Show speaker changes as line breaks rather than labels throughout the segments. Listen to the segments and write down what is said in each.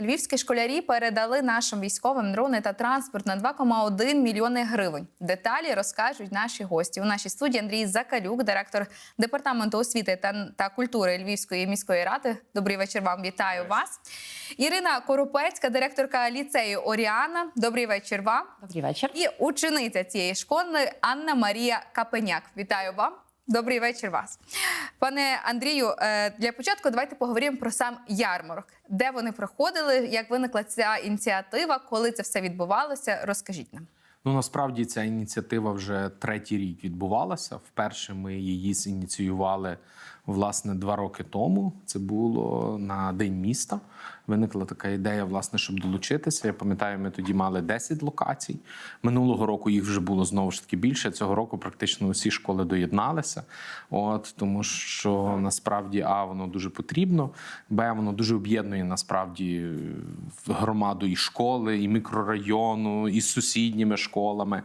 Львівські школярі передали нашим військовим дрони та транспорт на 2,1 мільйони гривень. Деталі розкажуть наші гості. У нашій студії Андрій Закалюк, директор департаменту освіти та, та культури Львівської міської ради. Добрий вечір вам. Вітаю вас. Ірина Коропецька, директорка ліцею Оріана. Добрий вечір вам.
Добрий вечір.
І учениця цієї школи Анна Марія Капеняк. Вітаю вам. Добрий вечір вас, пане Андрію. е, Для початку давайте поговоримо про сам ярмарок, де вони проходили, як виникла ця ініціатива, коли це все відбувалося. Розкажіть нам.
Ну насправді ця ініціатива вже третій рік відбувалася. Вперше ми її зініціювали власне два роки тому. Це було на день міста. Виникла така ідея, власне, щоб долучитися. Я пам'ятаю, ми тоді мали 10 локацій. Минулого року їх вже було знову ж таки більше. Цього року практично усі школи доєдналися. От тому, що насправді а воно дуже потрібно. Б воно дуже об'єднує насправді громаду і школи, і мікрорайону, і сусідніми школами.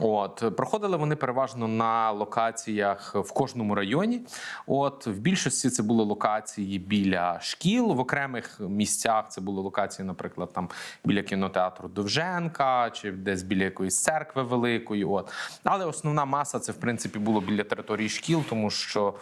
От проходили вони переважно на локаціях в кожному районі. От в більшості це були локації біля шкіл, в окремих місцях це були локації, наприклад, там біля кінотеатру Довженка чи десь біля якоїсь церкви великої. От але основна маса це в принципі було біля території шкіл, тому що.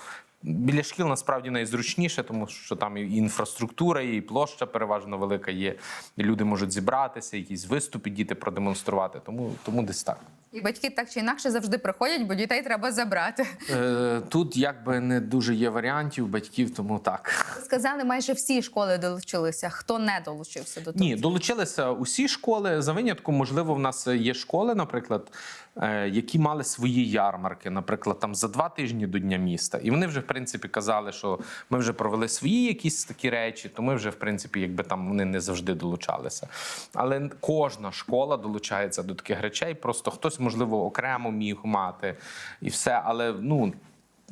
Біля шкіл насправді найзручніше, тому що там і інфраструктура, і площа переважно велика є. Люди можуть зібратися, якісь виступи діти продемонструвати. Тому, тому десь так.
І батьки так чи інакше завжди приходять, бо дітей треба забрати.
Е, тут якби не дуже є варіантів батьків, тому так.
Сказали, майже всі школи долучилися. Хто не долучився до того?
Ні, долучилися усі школи. За винятком, можливо, в нас є школи, наприклад, е, які мали свої ярмарки, наприклад, там за два тижні до Дня міста. І вони вже, в принципі, казали, що ми вже провели свої якісь такі речі, то ми вже, в принципі, якби там вони не завжди долучалися. Але кожна школа долучається до таких речей. Просто хтось, можливо, окремо міг мати і все. Але ну.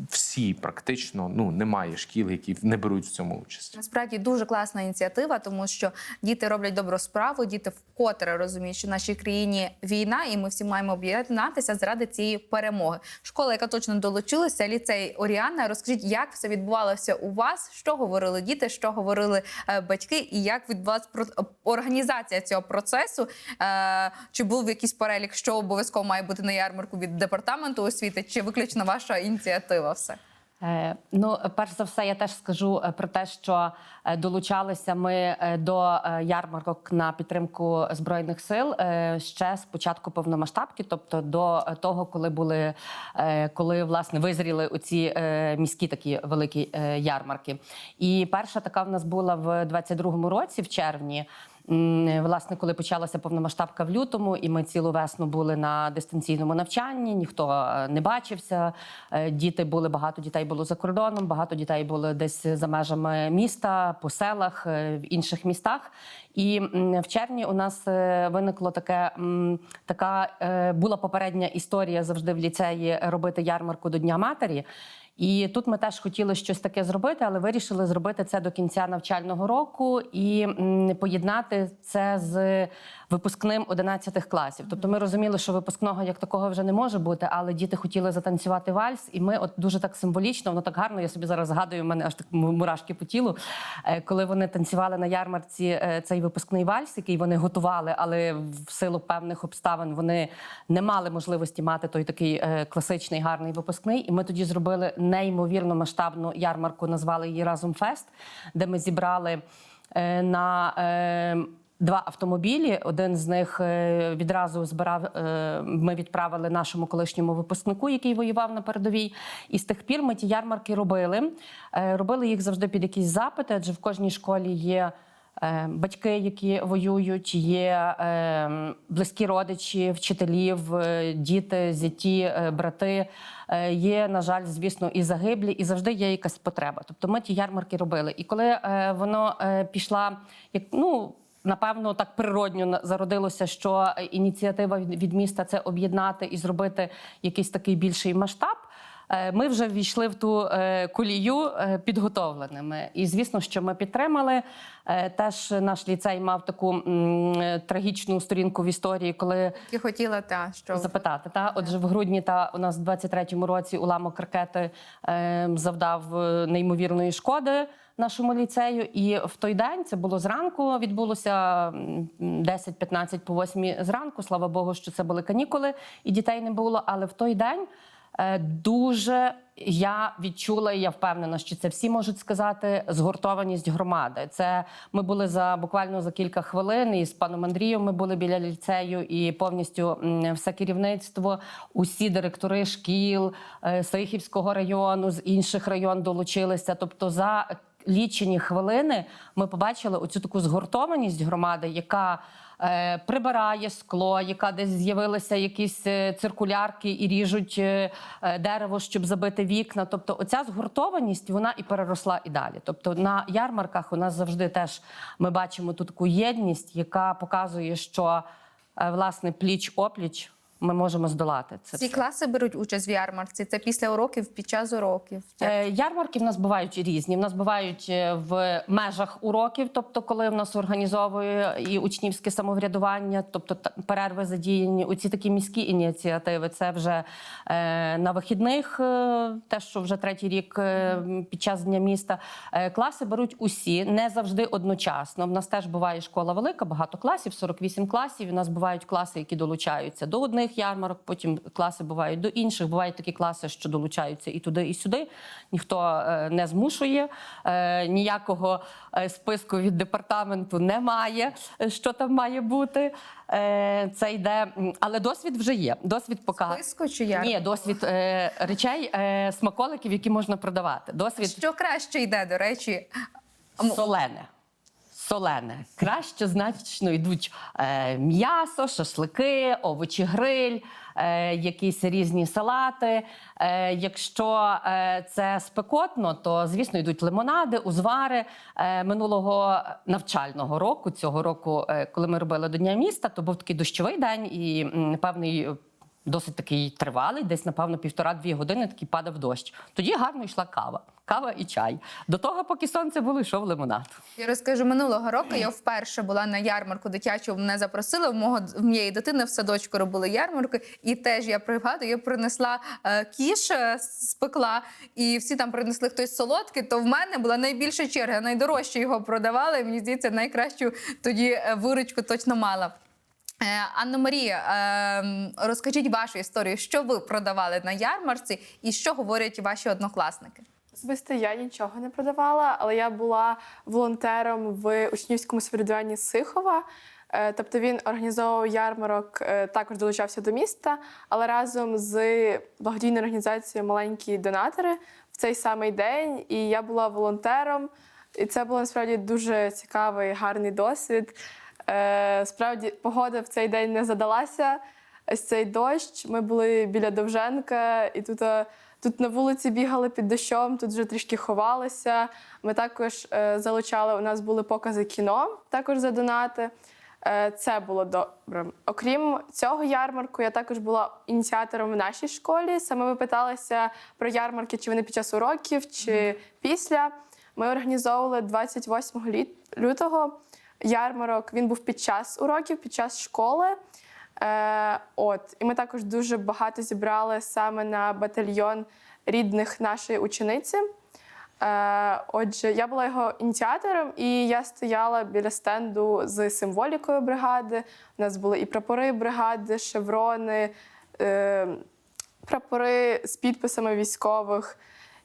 Всі практично ну немає шкіл, які не беруть в цьому участь.
Насправді дуже класна ініціатива, тому що діти роблять добру справу. Діти вкотре розуміють, що в нашій країні війна, і ми всі маємо об'єднатися заради цієї перемоги. Школа, яка точно долучилася, ліцей Оріана. Розкажіть, як все відбувалося у вас? Що говорили діти, що говорили е, батьки, і як відбувалася організація цього процесу? Е, чи був якийсь перелік, що обов'язково має бути на ярмарку від департаменту освіти, чи виключно ваша ініціатива? Все
Е, Ну, перш за все, я теж скажу е, про те, що е, долучалися ми до ярмарок на підтримку збройних сил ще з початку повномасштабки, тобто до того, коли були коли власне визріли оці е, міські такі великі ярмарки. І перша така в нас була в 22-му році, в червні. Власне, коли почалася повномасштабка в лютому, і ми цілу весну були на дистанційному навчанні, ніхто е, не бачився. Е, Діти були багато дітей було за кордоном, багато дітей було десь за межами міста, по селах, е, в інших містах. І в червні у нас виникло таке така була попередня історія завжди в ліцеї робити ярмарку до Дня матері. І тут ми теж хотіли щось таке зробити, але вирішили зробити це до кінця навчального року і поєднати це з випускним 11 класів. Тобто ми розуміли, що випускного як такого вже не може бути, але діти хотіли затанцювати вальс, і ми от дуже так символічно, воно так гарно. Я собі зараз згадую, в мене аж так мурашки по тілу. е, Коли вони танцювали на ярмарці е, цей випускний вальс, який вони готували, але в силу певних обставин вони не мали можливості мати той такий е, класичний гарний випускний. І ми тоді зробили неймовірно масштабну ярмарку, назвали її разом фест, де ми зібрали е, на. е, Два автомобілі. Один з них е, відразу збирав. Ми відправили нашому колишньому випускнику, який воював на передовій. І з тих пір ми ті ярмарки робили. Робили їх завжди під якісь запити, адже в кожній школі є. Е, Батьки, які воюють, є е, близькі родичі, вчителів, е, діти, зяті, брати. Є, на жаль, звісно, і загиблі, і завжди є якась потреба. Тобто ми ті ярмарки робили. І коли воно пішла, як ну напевно, так природньо зародилося, що ініціатива від міста це об'єднати і зробити якийсь такий більший масштаб. Е, ми вже ввійшли в ту е, колію е, підготовленими. І звісно, що ми підтримали. Теж наш ліцей мав таку трагічну сторінку в історії, коли
Я хотіла та що
запитати. Та отже, в грудні та у нас в 23-му році уламок ракети е, завдав неймовірної шкоди нашому ліцею. І в той день це було зранку. Відбулося 10-15 по 8 зранку. Слава Богу, що це були канікули, і дітей не було. Але в той день. Е, Дуже я відчула, і я впевнена, що це всі можуть сказати згуртованість громади. Це ми були за буквально за кілька хвилин. І з паном Андрієм ми були біля ліцею, і повністю все керівництво, усі директори шкіл е, Сихівського району з інших район долучилися. Тобто, за лічені хвилини ми побачили оцю таку згуртованість громади, яка прибирає скло, яка десь з'явилися якісь е, циркулярки і ріжуть е, е, дерево, щоб забити вікна. Тобто, оця згуртованість вона і переросла і далі. Тобто, на ярмарках у нас завжди теж ми бачимо ту таку єдність, яка показує, що е, власне пліч опліч ми можемо здолати це.
ці
все.
класи беруть участь в ярмарці. Це після уроків, під час уроків.
Е, Ярмарки в нас бувають різні. В нас бувають е, в межах уроків, тобто, коли в нас організовує і учнівське самоврядування, тобто та- перерви задіяні. У ці такі міські ініціативи. Це вже е, на вихідних, е, те, що вже третій рік е, під час дня міста. Е, класи беруть усі, не завжди одночасно. В нас теж буває школа велика, багато класів, 48 класів. У нас бувають класи, які долучаються до одних ярмарок, потім класи бувають до інших. Бувають такі класи, що долучаються і туди, і сюди. Ніхто е, не змушує. Е, ніякого е, списку від департаменту немає, що там має бути. Це йде, але досвід вже є. Досвід показує.
Списку чи ярмарку?
Ні, досвід речей, смаколиків, які можна продавати. Досвід
Що краще йде, до речі?
Солене. Солене. Краще значно йдуть е, м'ясо, шашлики, овочі гриль, е, якісь різні салати. Е, якщо е, це спекотно, то звісно йдуть лимонади, узвари. Е, минулого навчального року, цього року, е, коли ми робили до Дня міста, то був такий дощовий день і м, певний. Досить такий тривалий, десь, напевно, півтора-дві години такий падав дощ. Тоді гарно йшла кава, кава і чай. До того, поки сонце було, йшов лимонад.
Я розкажу минулого року. Я вперше була на ярмарку дитячого. Мене запросили. В мого в моєї дитини в садочку робили ярмарку, і теж я пригадую, я принесла е, кіш, е, спекла, і всі там принесли хтось солодкий. То в мене була найбільша черга, найдорожче його продавали. І мені здається, найкращу тоді е, виручку точно мала. Е, Анна Марія, е, розкажіть вашу історію, що ви продавали на ярмарці, і що говорять ваші однокласники?
Особисто я нічого не продавала, але я була волонтером в учнівському самоврядуванні Сихова. Е, Тобто він організовував ярмарок, е, також долучався до міста, але разом з благодійною організацією Маленькі донатори в цей самий день. І я була волонтером. І це було насправді дуже цікавий, гарний досвід. Е, Справді, погода в цей день не задалася. Ось цей дощ. Ми були біля Довженка, і тут, е, тут на вулиці бігали під дощом, тут вже трішки ховалися. Ми також е, залучали, у нас були покази кіно, також за донати. Це було добре. Окрім цього ярмарку, я також була ініціатором в нашій школі. Саме ви питалися про ярмарки, чи вони під час уроків, чи після. Ми організовували 28 лютого ярмарок. Він був під час уроків, під час школи. Е, от, і ми також дуже багато зібрали саме на батальйон рідних нашої учениці. Е, отже, я була його ініціатором, і я стояла біля стенду з символікою бригади. У нас були і прапори бригади, шеврони, е, прапори з підписами військових.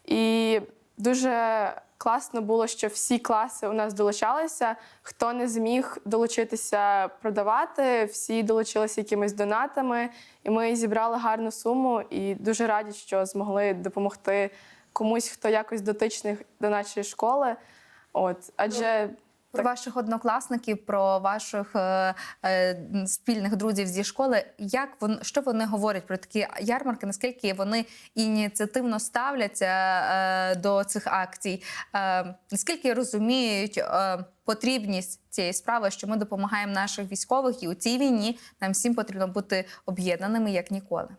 І дуже класно було, що всі класи у нас долучалися. Хто не зміг долучитися продавати, всі долучилися якимись донатами. І ми зібрали гарну суму і дуже раді, що змогли допомогти комусь, хто якось дотичний до нашої школи. От, адже
Про ваших однокласників, про ваших е, е, спільних друзів зі школи. Як вон, що вони говорять про такі ярмарки? Наскільки вони ініціативно ставляться е, до цих акцій? Е, наскільки розуміють е, потрібність цієї справи, що ми допомагаємо наших військових, і у цій війні нам всім потрібно бути об'єднаними як ніколи?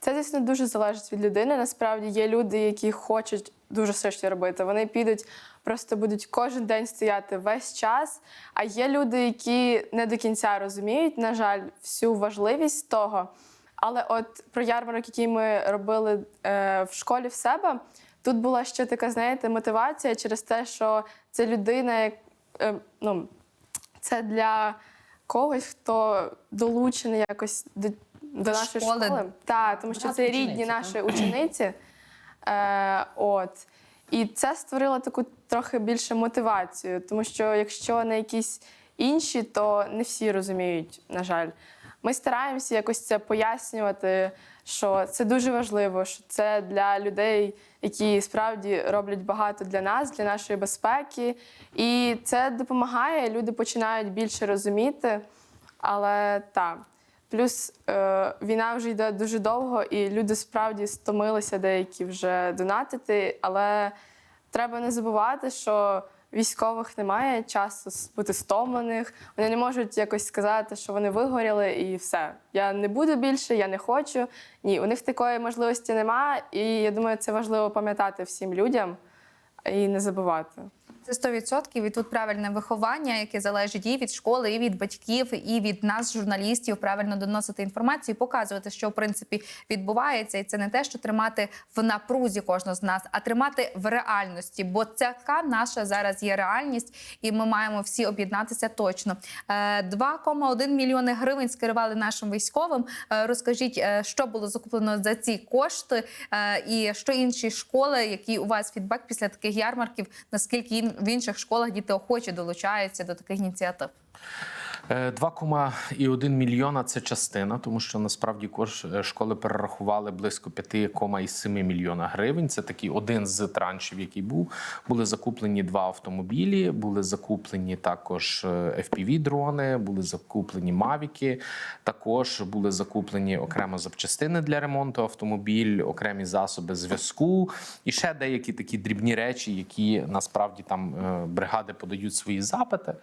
Це, звісно, дуже залежить від людини. Насправді є люди, які хочуть дуже все що робити. Вони підуть, просто будуть кожен день стояти весь час. А є люди, які не до кінця розуміють, на жаль, всю важливість того. Але от про ярмарок, який ми робили е, в школі в себе, тут була ще така, знаєте, мотивація через те, що це людина, е, ну, це для когось, хто долучений якось до, до нашої
школи.
школи. Так, тому що
Брат
це рідні наші учениці. Е, от. І це створило таку трохи більше мотивацію, тому що якщо на якісь інші, то не всі розуміють, на жаль. Ми стараємося якось це пояснювати, що це дуже важливо, що це для людей, які справді роблять багато для нас, для нашої безпеки. І це допомагає, люди починають більше розуміти. Але так. Плюс е, війна вже йде дуже довго, і люди справді стомилися деякі вже донатити. Але треба не забувати, що військових немає часу бути стомлених. Вони не можуть якось сказати, що вони вигоріли і все. Я не буду більше, я не хочу. Ні, у них такої можливості немає. І я думаю, це важливо пам'ятати всім людям і не забувати.
Це 100% і тут правильне виховання, яке залежить і від школи, і від батьків, і від нас, журналістів, правильно доносити інформацію, показувати, що в принципі відбувається, і це не те, що тримати в напрузі кожного з нас, а тримати в реальності. Бо така наша зараз є реальність, і ми маємо всі об'єднатися точно. Е, 2,1 мільйони гривень скерували нашим військовим. Е, Розкажіть, е, що було закуплено за ці кошти, е, і що інші школи, які у вас фідбек після таких ярмарків, наскільки ін- в інших школах діти охоче долучаються до таких ініціатив?
Е, 2,1 мільйона це частина, тому що насправді е, школи перерахували близько 5,7 мільйона гривень. Це такий один з траншів, який був. Були закуплені два автомобілі, були закуплені також fpv дрони були закуплені мавіки. Також були закуплені окремо запчастини для ремонту автомобіль, окремі засоби зв'язку і ще деякі такі дрібні речі, які насправді там е, бригади подають свої запити.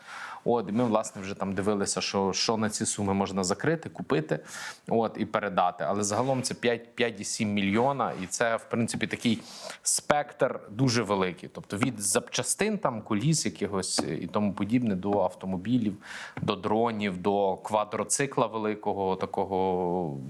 От і ми власне вже там дивилися, що, що на ці суми можна закрити, купити, от і передати. Але загалом це 5, 5,7 мільйона, і це в принципі такий спектр дуже великий. Тобто від запчастин, там коліс якихось і тому подібне, до автомобілів, до дронів, до квадроцикла великого, такого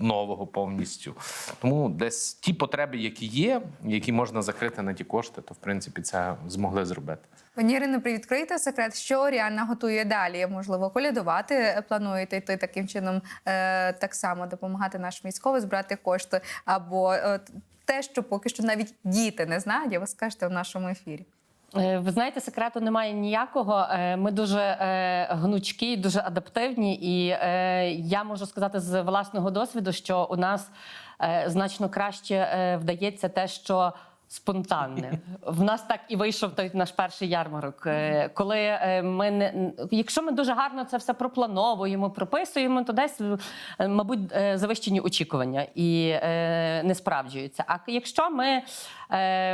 нового повністю. Тому десь ті потреби, які є, які можна закрити на ті кошти, то в принципі це змогли зробити.
Пані Ірино, привідкрийте секрет, що Оріана готує далі. Можливо, колядувати плануєте йти таким чином, е, так само допомагати нашим військовим збирати кошти, або е, те, що поки що навіть діти не знають, а ви скажете в нашому ефірі.
Е, Ви знаєте, секрету немає ніякого. Ми дуже гнучкі, дуже адаптивні, і я можу сказати з власного досвіду, що у нас значно краще вдається те, що. Спонтанне в нас так і вийшов той наш перший ярмарок. Е, Коли е, ми не якщо ми дуже гарно це все проплановуємо, прописуємо, то десь е, мабуть завищені очікування і не справджуються. А якщо ми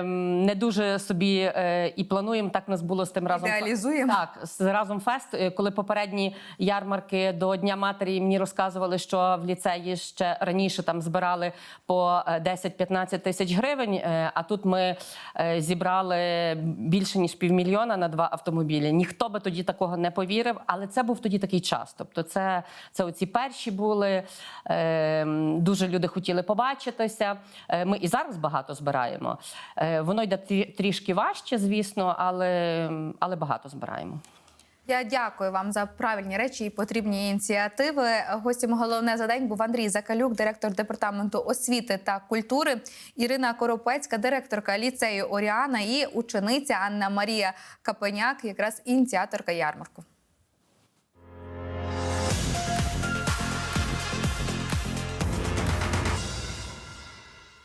не дуже собі е, і плануємо, так нас було з тим разом
Ідеалізуємо.
так, з разом фест, е, коли попередні ярмарки до Дня матері мені розказували, що в ліцеї ще раніше там збирали по е, 10-15 тисяч гривень. е, А тут ми е, зібрали більше ніж півмільйона на два автомобілі. Ніхто би тоді такого не повірив, але це був тоді такий час. Тобто, це, це оці перші були. е, Дуже люди хотіли побачитися. Е, Ми і зараз багато збираємо. Е, Воно йде трі- трішки важче, звісно, але, але багато збираємо.
Я дякую вам за правильні речі і потрібні ініціативи. Гостем головне за день був Андрій Закалюк, директор департаменту освіти та культури, Ірина Коропецька, директорка ліцею Оріана і учениця Анна Марія Капеняк, якраз ініціаторка ярмарку.